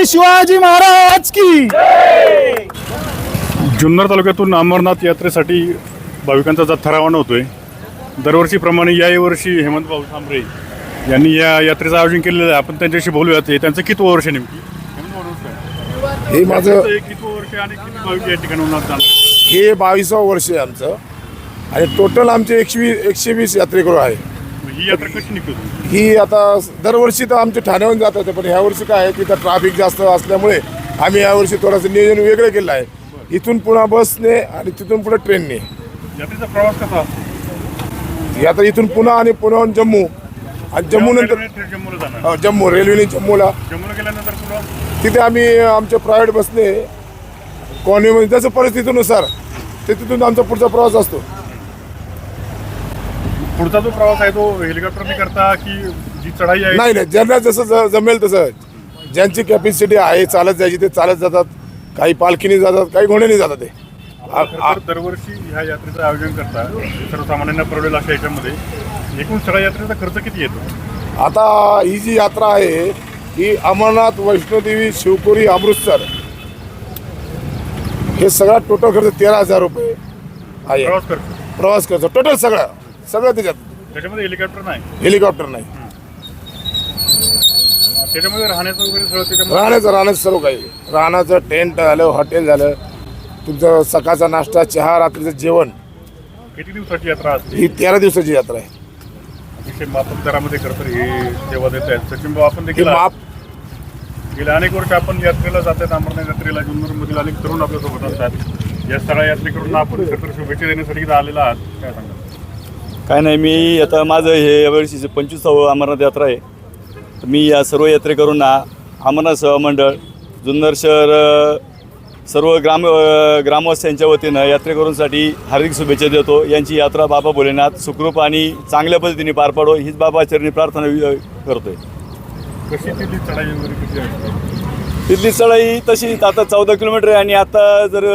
छत्रपती शिवाजी महाराज की. जुन्नर तालुक्यातून अमरनाथ यात्रेसाठी भाविकांचा जथ्था रवाना होतोय. दरवर्षीप्रमाणे याही वर्षी हेमंत भाऊ थांबरे यांनी या यात्रेचं आयोजन केलेलं आहे. आपण त्यांच्याशी बोलूयात. हे त्यांचं किती वर्ष आहे नेमकी? नमस्कार. हे माझं हे किती वर्ष आणि किती भाविक या ठिकाणी जाणार? हे बावीसावं वर्ष आहे आमचं. आणि टोटल आमचे एकशे वीस एकशे वीस यात्रेकरू आहे. ही यात्रा कशी निघतो? ही आता दरवर्षी तर आमचे ठाण्याहून जात होते पण ह्या वर्षी काय आहे तिथं ट्रॅफिक जास्त असल्यामुळे आम्ही यावर्षी थोडंसं नियोजन वेगळं केलं आहे. इथून पुन्हा बसने आणि तिथून पुढे ट्रेनने यात्रेचा प्रवास कसा असतो? यात्रा इथून पुन्हा आणि पुण्याहून जम्मू. आणि जम्मू नंतर रेल्वेने थेट जम्मूला जाणार. हो, जम्मू रेल्वेने जम्मूला. जम्मूला गेल्यानंतर तिथे आम्ही आमच्या प्रायव्हेट बसने कॉलनीमध्ये जसं परिस्थितीनुसार ते तिथून आमचा पुढचा प्रवास असतो. पुढचा जो प्रवास आहे तो हेलिकॉप्टरने करता की जी चढाई आहे? नाही नाही ज्यांना जसं ज- जमेल तसं. ज्यांची कॅपॅसिटी आहे चालत जायची ते चालत जातात. काही पालखीने जातात काही घोड्याने जातात ते. आ- खरं आ- तर दरवर्षी ह्या यात्रेचं आयोजन करता सर्वसामान्यांना परवडेल अशा याच्यामध्ये. एकूण सगळ्या यात्रेचा खर्च किती येतो? आता ही जी यात्रा आहे ही अमरनाथ वैष्णोदेवी शिवपुरी अमृतसर हे सगळा टोटल खर्च तेरा हजार रुपये आहे. प्रवास खर्च? प्रवास खर्च टोटल सगळा. सगळं त्याच्यात. त्याच्यामध्ये हेलिकॉप्टर नाही? हेलिकॉप्टर नाही. त्याच्यामध्ये राहण्याचं वगैरे सगळं त्याच्यामध्ये? राहण्याचं राहण्याचं सर्व काही. राहण्याचं टेंट झालं हॉटेल झालं. तुमचं सकाळचा नाश्ता चहा रात्रीचं जेवण. किती दिवसाची यात्रा असते? ही तेरा दिवसाची यात्रा आहे. अतिशय माफक दरामध्ये खरं तर हे सेवा देत आहेत. सचिन भाऊ आपण ही देखील माप गेल्या अनेक वर्ष आपण यात्रेला जातात अमरनाथ यात्रेला जुन्नरमधील अनेक तरुण आपल्यासोबत असतात. या सगळ्या यात्रेकडून आपण खरं तर शुभेच्छा देण्यासाठी इथं आलेला आहात. काय सांगा काय नाही मी आता माझं हे यावर्षीचं पंचवीसावं अमरनाथ यात्रा आहे. तर मी या सर्व यात्रेकरूंना अमरनाथ सेवा मंडळ जुन्नर शहर सर्व ग्राम ग्रामवासियांच्या वतीनं यात्रेकरूंसाठी हार्दिक शुभेच्छा देतो. यांची यात्रा बाबा भोलेनाथ सुखरूप आणि चांगल्या पद्धतीने पार पाडो हीच बाबा चरणी प्रार्थना करतोय. कशी तिथली चढाई वगैरे किती असते तिथली चढाई तशी आता चौदा किलोमीटर आहे आणि आता जर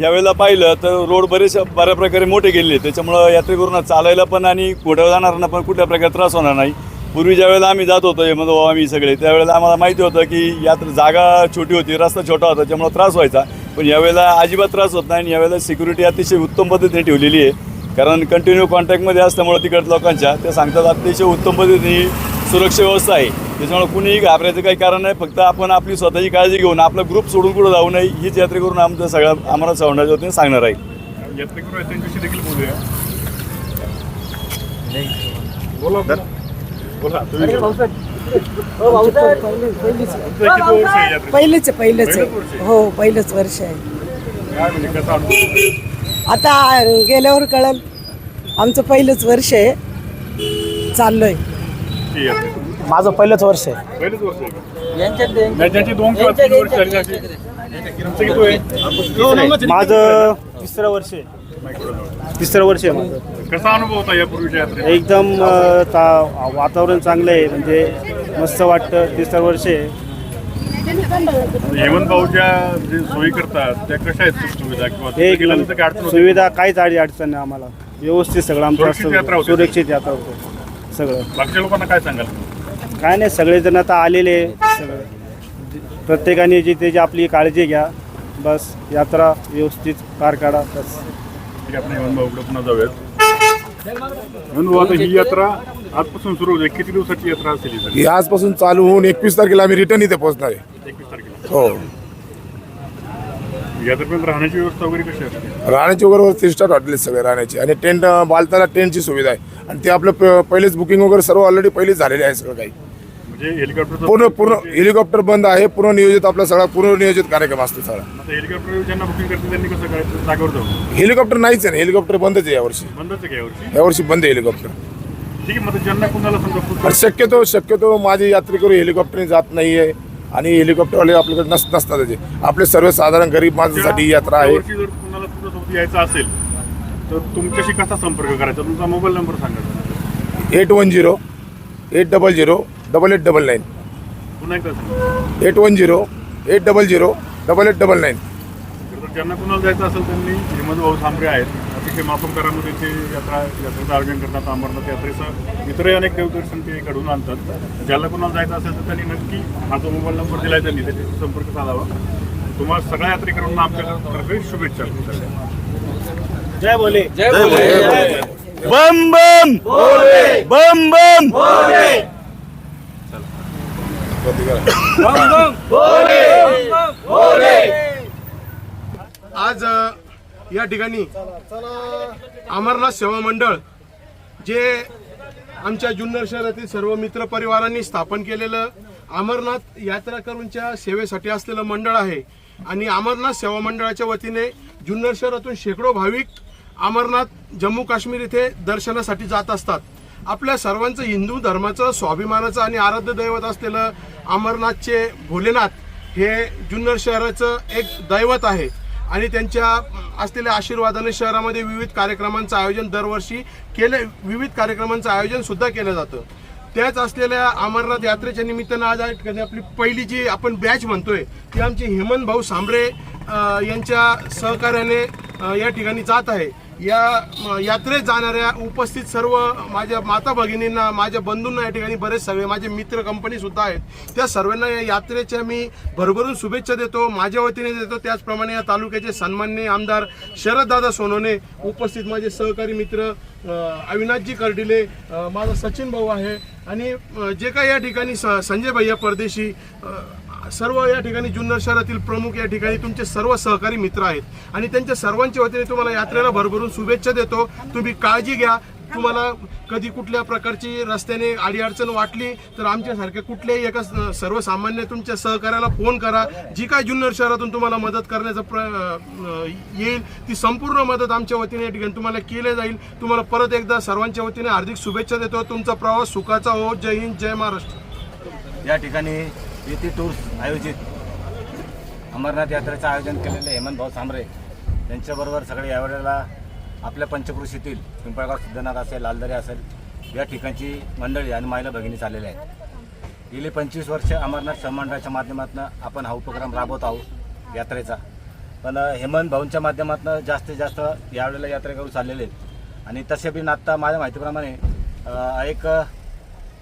यावेळेला पाहिलं तर रोड बरेच बऱ्या प्रकारे मोठे गेले. त्याच्यामुळं यात्रेकरूंना चालायला पण आणि कुठं जाणाऱ्यांना पण कुठल्या प्रकारे त्रास होणार नाही. पूर्वी ज्या वेळेला आम्ही जात होतो म्हणतो हो, आम्ही सगळे. त्यावेळेला आम्हाला माहिती होतं की यात्रा जागा छोटी होती रस्ता छोटा होता त्यामुळं त्रास व्हायचा. पण यावेळेला अजिबात त्रास होत नाही आणि यावेळेला सिक्युरिटी अतिशय उत्तम पद्धतीने ठेवलेली आहे. कारण कंटिन्यू कॉन्टॅक्टमध्ये असल्यामुळं तिकड लोकांच्या ते सांगतात अतिशय उत्तम पद्धतीने सुरक्षा व्यवस्था आहे. त्याच्यामुळे कुणीही घाबरायचं काही कारण नाही. फक्त आपण आपली स्वतःची काळजी घेऊन आपला ग्रुप सोडून कुठं जाऊ नये हीच यात्रे करून आमचं सगळ्या आम्हाला सवंडाच्या वतीने सांगणार आहे. यात्रेकरू आहेत त्यांच्याशी देखील बोलूया. बोला बोला. तुम्ही आहे. यात्रेत? पहिलेच आहे पहिलेच आहे. आहे? हो पहिलंच वर्ष आहे. काय म्हणजे कसा अनुभव आता गेल्यावर कळल. आमचं पहिलंच वर्ष आहे. चाललोय. यात्रेत? माझं पहिलंच वर्ष आहे पहिलेच वर्ष आहे का? नाही, ज्यांची दोन किंवा तीन वर्ष झाली अशी. तुमचं किती वय? माझं तिसरं वर्ष आहे तिसरं वर्ष आहे माझं कसा अनुभव होता यापूर्वीच्या यात्रेत एकदम अ, ता- वातावरण चांगलं आहे म्हणजे मस्त वाटतं तिसरं वर्ष आहे हेमंत भाऊच्या जे सोयी करतात त्या कशा आहेत सुख सुविधा किंवा तिथे गेल्यानंतर काय अडचण होती? सुविधा काहीच आडी अडचण नाही आम्हाला व्यवस्थित सगळं आमचं सुरक्षित यात्रा असतं होते. सुरक्षित यात्रा होतं सगळं. बाकीच्या लोकांना काय सांगाल? काय नाही सगळेजण आता आलेले. सगळं प्रत्येकाने जी त्याची आपली काळजी घ्या. बस यात्रा व्यवस्थित पार काढा. बस. ठीक आहे आपण हेमंत भाऊकडे पुन्हा जाऊयात. हेमंत भाऊ आता ही यात्रा आजपासून सुरू होते. किती दिवसाची यात्रा असेल ही सगळी? ही आजपासून चालू होऊन एकवीस तारखेला आम्ही रिटर्न इथे पोहोचणार आहे. एकवीस तारखेला. हो. राहण्याची व्यवस्था वगैरे कशी असते? राहण्याची वगैरे थ्री स्टार हॉटेल सगळे राहण्याची. आणि टेंट बालताला टेंटची सुविधा आहे. आणि ते आपलं पहिलेच बुकिंग वगैरे सर्व ऑलरेडी पहिलेच झालेले आहे सगळं काही. म्हणजे हेलिकॉप्टर पूर्ण पूर्ण हेलिकॉप्टर बंद आहे पूर्ण नियोजित आपला सगळा पूर्ण नियोजित कार्यक्रम असतो सगळा. हेलिकॉप्टर ज्यांना बुकिंग करते त्यांनी कसं करायचं जागेवर जाऊ हेलिकॉप्टर नाहीच आहे ना हेलिकॉप्टर बंदच आहे यावर्षी. बंदच आहे का यावर्षी? यावर्षी बंद आहे हेलिकॉप्टर ठीक आहे मग आता ज्यांना कुणाला समजा पण खूप शक्यतो शक्यतो माझे यात्रेकरू हेलिकॉप्टरने जात नाही आहे आणि हेलिकॉप्टरवाले आपल्याकडे नस नसतात त्याचे. आपले सर्वसाधारण गरीब माणसासाठी ही यात्रा आहे. यावर्षी जर तुमच्यासोबत यायचं असेल तर तुमच्याशी कसा संपर्क करायचा? तुमचा मोबाईल नंबर सांगा. Eight one zero eight double zero double eight double nine. पुन्हा एकदा सांगा. Eight one zero eight double zero double eight double nine. तर ज्यांना कुणाला जायचं असेल त्यांनी हेमंत भाऊ थांबरे आहेत. अतिशय माफम करामध्ये ते यात्रा यात्रेचं आयोजन करतात अमरनाथ यात्रेचं. इतरही अनेक देवदर्शन ते घडवून आणतात. ज्याला कोणाला जायचं असेल तर त्यांनी नक्की हा जो मोबाईल नंबर दिला आहे त्यांनी त्याच्याशी संपर्क साधावा. तुम्हाला सगळ्या यात्रेकरांना आमच्यातर्फे शुभेच्छा. जय बोले. बम बम. बम बम. आज अ, या ठिकाणी अमरनाथ सेवा मंडळ जे आमच्या जुन्नर शहरातील सर्व मित्र परिवारांनी स्थापन केलेलं अमरनाथ यात्रेकरूंच्या सेवेसाठी असलेलं मंडळ आहे. आणि अमरनाथ सेवा मंडळाच्या वतीने जुन्नर शहरातून शेकडो भाविक अमरनाथ जम्मू काश्मीर इथे दर्शनासाठी जात असतात. आपल्या सर्वांचं हिंदू धर्माचं स्वाभिमानाचं आणि आराध्य दैवत असलेलं अमरनाथचे भोलेनाथ हे जुन्नर शहराचं एक दैवत आहे. आणि त्यांच्या असलेल्या आशीर्वादाने शहरामध्ये विविध कार्यक्रमांचं आयोजन दरवर्षी केले विविध कार्यक्रमांचं आयोजन सुद्धा केलं जातं. त्याच असलेल्या अमरनाथ यात्रेच्या निमित्तानं आज आपली पहिली जी आपण बॅच म्हणतोय ती आमची हेमंत भाऊ सांबरे यांच्या सहकार्याने या ठिकाणी जात आहे. या यात्रेत जाणाऱ्या उपस्थित सर्व माझ्या माता भगिनींना माझ्या बंधूंना या ठिकाणी बरेच सगळे माझे मित्र कंपनीसुद्धा आहेत. त्या सर्वांना या यात्रेच्या मी भरभरून शुभेच्छा देतो माझ्या वतीने देतो. त्याचप्रमाणे या तालुक्याचे सन्माननीय आमदार शरददादा सोनवणे उपस्थित माझे सहकारी मित्र अविनाशजी कर्डिले माझा सचिन भाऊ आहे. आणि जे काही या ठिकाणी स- संजय भैया परदेशी सर्व या ठिकाणी जुन्नर शहरातील प्रमुख या ठिकाणी तुमचे सर्व सहकारी मित्र आहेत. आणि त्यांच्या सर्वांच्या वतीने तुम्हाला यात्रेला भरभरून शुभेच्छा देतो. तुम्ही काळजी घ्या. तुम्हाला कधी कुठल्या प्रकारची रस्त्याने अडीअडचण वाटली तर आमच्यासारख्या कुठल्याही एका सर्वसामान्य तुमच्या सहकार्याला फोन करा. जी काय जुन्नर शहरातून तुम्हाला मदत करण्याचा प्र येईल ती संपूर्ण मदत आमच्या वतीने या ठिकाणी तुम्हाला केली जाईल. तुम्हाला परत एकदा सर्वांच्या वतीने हार्दिक शुभेच्छा देतो. तुमचा प्रवास सुखाचा हो. जय हिंद जय महाराष्ट्र. या ठिकाणी येथे टूर्स आयोजित. अमरनाथ यात्रेचं आयोजन केलेले हेमंत भाऊ सांबरे यांच्याबरोबर सगळे यावेळेला आपल्या पंचकृषीतील पिंपळगाव सिद्धनाथ असेल लालदरी असेल या ठिकाणची मंडळी आणि महिला भगिनी चाललेल्या आहेत. गेली पंचवीस वर्ष अमरनाथ सहमंडळाच्या माध्यमातून आपण हा उपक्रम राबवत आहोत यात्रेचा. पण हेमंत भाऊंच्या माध्यमातून जास्तीत जास्त यावेळेला यात्रेकरू चाललेले आहेत. आणि तसे बी आत्ता माझ्या माहितीप्रमाणे एक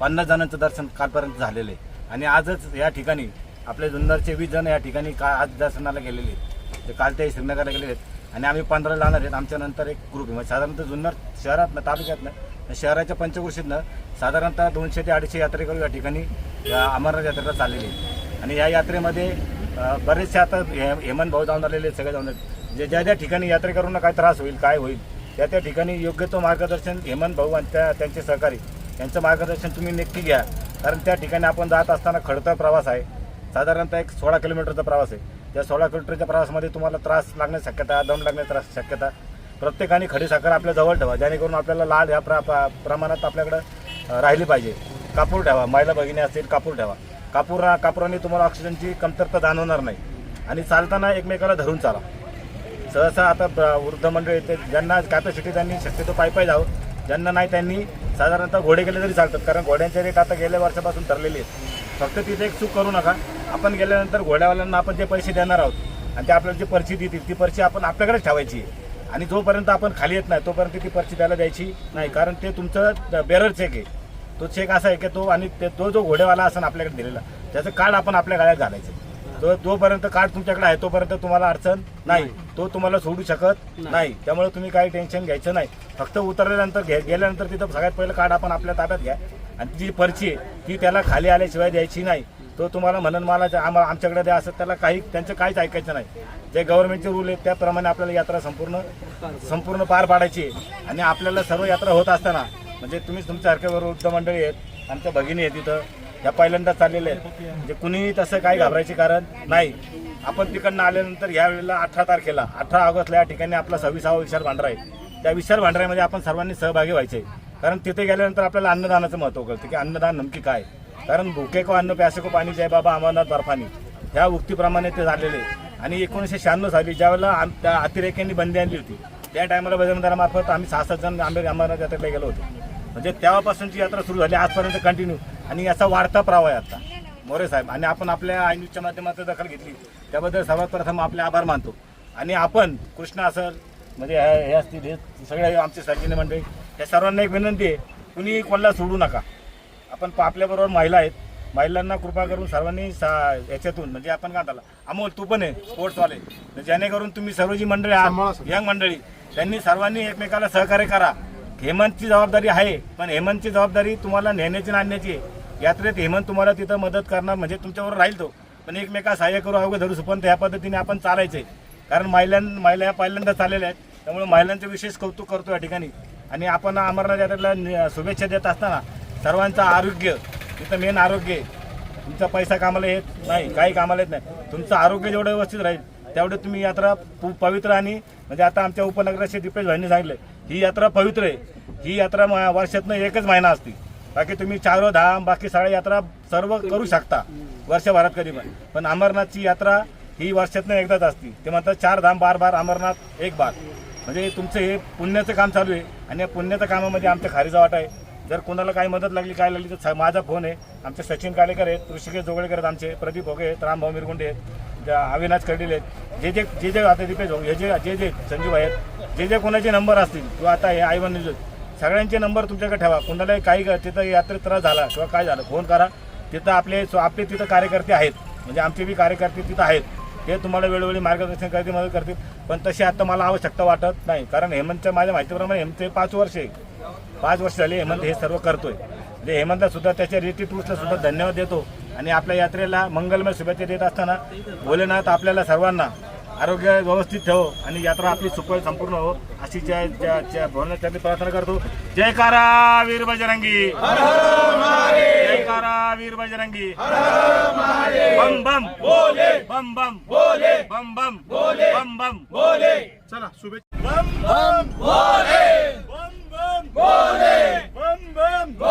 पन्नास जणांचं दर्शन कालपर्यंत झालेलं आहे. आणि आजच या ठिकाणी आपले जुन्नरचे वीस जण या ठिकाणी का आज दर्शनाला गेलेले आहेत. ते काल ते श्रीनगरला गेलेले आहेत. आणि आम्ही पंधरा जाणार आहेत. आमच्यानंतर एक ग्रुप आहे. म्हणजे साधारणतः जुन्नर शहरातनं तालुक्यातनं शहराच्या पंचकृषीतनं साधारणतः दोनशे ते अडीचशे यात्रेकरू या ठिकाणी अमरनाथ यात्रेला चाललेली आहे आणि या यात्रेमध्ये बरेचसे आता हे हेमंत भाऊ जाऊन आलेले आहेत, सगळे जाऊन जे ज्या ज्या ठिकाणी यात्रेकरूंना काय त्रास होईल काय होईल त्या त्या ठिकाणी योग्य तो मार्गदर्शन हेमंत भाऊ आणि त्या त्यांचे सहकारी यांचं मार्गदर्शन तुम्ही नक्की घ्या. कारण त्या ठिकाणी आपण जात असताना खडतर प्रवास आहे. साधारणतः एक सोळा किलोमीटरचा प्रवास आहे. त्या सोळा किलोमीटरच्या प्रवासामध्ये तुम्हाला त्रास लागण्याची शक्यता दम लागण्याची त्रास शक्यता. प्रत्येकाने खडीसाखर आपल्या जवळ ठेवा. जेणेकरून आपल्याला लाल ह्या प्रा प्रा- प्रमाणात आपल्याकडं राहिली पाहिजे. कापूर ठेवा. महिला भगिनी असतील कापूर ठेवा. कापूर कापुराने तुम्हाला ऑक्सिजनची कमतरता जाणवणार नाही. आणि चालताना एकमेकाला धरून चाला. सहसा आता ब- वृद्ध मंडळ येते. ज्यांना कॅपॅसिटी त्यांनी शक्यतो पायी पायी जावं. ज्यांना नाही त्यांनी साधारणतः घोडे गेले तरी चालतात कारण घोड्यांचे रेट आता गेल्या वर्षापासून ठरलेले आहेत फक्त तिथे एक चूक करू नका. आपण गेल्यानंतर घोड्यावाल्यांना आपण जे पैसे देणार आहोत आणि ते आपल्याला जी पर्ची देतील ती पर्ची आपण आपल्याकडेच ठेवायची आहे. आणि जोपर्यंत आपण खाली येत नाही तोपर्यंत ती पर्ची द्यायला द्यायची नाही कारण ते तुमचं बेरर चेक आहे. तो चेक असा आहे की तो आणि ते तो जो घोडेवाला असं आपल्याकडे दिलेला त्याचं कार्ड आपण आपल्या गाड्यात घालायचं. तो जोपर्यंत कार्ड तुमच्याकडे आहे तोपर्यंत तुम्हाला अडचण नाही. तो तुम्हाला सोडू शकत नाही. त्यामुळे तुम्ही काही टेन्शन घ्यायचं नाही. फक्त उतरल्यानंतर घे गेल्यानंतर तिथं सगळ्यात पहिलं कार्ड आपण आपल्या ताब्यात घ्या. आणि ती जी पर्ची आहे ती त्याला खाली आल्याशिवाय द्यायची नाही. तो तुम्हाला म्हणून मला जे आम्हा आमच्याकडे द्या असं त्याला काही त्यांचं काहीच ऐकायचं नाही. जे गव्हर्नमेंटचे रूल आहेत त्याप्रमाणे आपल्याला यात्रा संपूर्ण संपूर्ण पार पाडायची आहे. आणि आपल्याला सर्व यात्रा होत असताना म्हणजे तुम्ही तुमच्यासारख्या वृद्ध मंडळी आहेत आमच्या भगिनी आहेत तिथं. ह्या पहिल्यांदाच चाललेल्या आहेत म्हणजे कुणीही तसं काही घाबरायचे कारण नाही. आपण तिकडनं आल्यानंतर ह्या वेळेला अठरा तारखेला अठरा ऑगस्टला या ठिकाणी आपला सव्वीसावा विशाल भांडारा आहे. त्या विशाल भांडाऱ्यामध्ये आपण सर्वांनी सहभागी व्हायचे. कारण तिथे गेल्यानंतर आपल्याला अन्नदानाचं महत्त्व कळतं की अन्नदान नमकी काय कारण भुके को अन्न प्यासे को पाणी जय बाबा अमरनाथ बर्फानी ह्या उक्तीप्रमाणे ते झालेले आणि एकोणीसशे शहाण्णव साली ज्यावेळेला आम- त्या अतिरेक्यांनी बंदी आणली होती त्या टायमाला बजरंगदारामार्फत आम्ही सहा सात जण आंबे अमरनाथ यात्रेला गेलो होतो. म्हणजे तेव्हापासूनची यात्रा सुरू झाली आजपर्यंत कंटिन्यू आणि याचा वाढता प्रवाह आहे आता. मोरे साहेब आणि आपण आपल्या आय न्यूजच्या माध्यमातून दखल घेतली. त्याबद्दल सर्वात प्रथम आपले आभार मानतो. आणि आपण कृष्णा असेल म्हणजे हे हे असतील हे सगळे आमचे सर्जने मंडळी या सर्वांना एक विनंती आहे कुणी कोणाला सोडू नका. आपण आपल्याबरोबर महिला आहेत. महिलांना कृपा करून सर्वांनी सा याच्यातून म्हणजे आपण काय झालं अमोल तू पण आहे स्पोर्ट्सवाले तर जेणेकरून तुम्ही सर्व जी मंडळी आहात यंग मंडळी त्यांनी सर्वांनी एकमेकाला सहकार्य करा. हेमंतची जबाबदारी आहे पण हेमंतची जबाबदारी तुम्हाला नेण्याची आणि आणण्याची आहे. यात्रेत हेमंत तुम्हाला तिथं मदत करणार म्हणजे तुमच्यावर राहील तो. पण एकमेका सहाय्य करू अवघे धरू पण त्या पद्धतीने आपण चालायचे कारण महिलां महिला या पहिल्यांदा चाललेल्या आहेत त्यामुळे महिलांचं विशेष कौतुक करतो या ठिकाणी. आणि आपण अमरनाथ यात्रेला शुभेच्छा देत असताना सर्वांचं आरोग्य तिथं मेन आरोग्य आहे. तुमचा पैसा कामाला येत नाही काही कामाला येत नाही. तुमचं आरोग्य जेवढं व्यवस्थित राहील तेवढं तुम्ही यात्रा पु- पवित्र आणि म्हणजे आता आमच्या उपनगराचे दीपेश भाईंनी सांगितलं ही यात्रा पवित्र आहे. ही यात्रा वर्षातनं एकच महिना असते. बाकी तुम्ही चारो धाम बाकी सगळ्या यात्रा सर्व करू शकता. वर्षभरात कधी पण. पण अमरनाथची यात्रा ही वर्षातनं एकदाच असते. ते म्हणतात चार धाम बार बार अमरनाथ एक बार. म्हणजे तुमचं हे पुण्याचं काम चालू आहे आणि या पुण्याच्या कामामध्ये आमच्या खारीचा वाटा आहे. जर कोणाला काही मदत लागली काय लागली तर माझा फोन आहे. आमचे सचिन कालेकर आहेत ऋषिकेश जोगळेकर आहेत आमचे प्रदीप भोगे आहेत रामभाऊ मिरगुंडे आहेत ज्या अविनाश कर्डिले आहेत. जे जे जे जे आता दीपेश हे जे जे जे संजीव आहेत जे जे कोणाचे नंबर असतील किंवा आता हे आय वन न्यूज सगळ्यांचे नंबर तुमच्याकडे ठेवा. कोणालाही काही तिथं यात्रेत त्रास झाला किंवा काय झालं फोन करा. तिथं आपले सो- आपले तिथं कार्यकर्ते आहेत. म्हणजे आमचे बी कार्यकर्ते तिथं आहेत. ते तुम्हाला वेळोवेळी मार्गदर्शन करतील मदत करतील. पण तशी आता मला आवश्यकता वाटत नाही. कारण हेमंतच्या माझ्या माहितीप्रमाणे हेमंत हे पाच वर्ष आहे. पाच वर्ष झाले हेमंत हे सर्व करतोय. म्हणजे हेमंतला सुद्धा त्याच्या रेटी टूर्सला सुद्धा धन्यवाद देतो. आणि आपल्या यात्रेला मंगलमय शुभेच्छा देत असताना भोलेनाथ आपल्याला सर्वांना आरोग्य व्यवस्थित ठेवो आणि यात्रा आपली सुखळ संपूर्ण हो. अशी जय जय प्रार्थना करतो. जयकारा वीर बजरंगी. जयकारा वीर बजरंगी. बम बम. बोले. बम बम. बोले. बम बम. बोले. बम बम. बोले. चला शुभेच्छा. बम बम. बोले. बम बम. बोले. बम बम.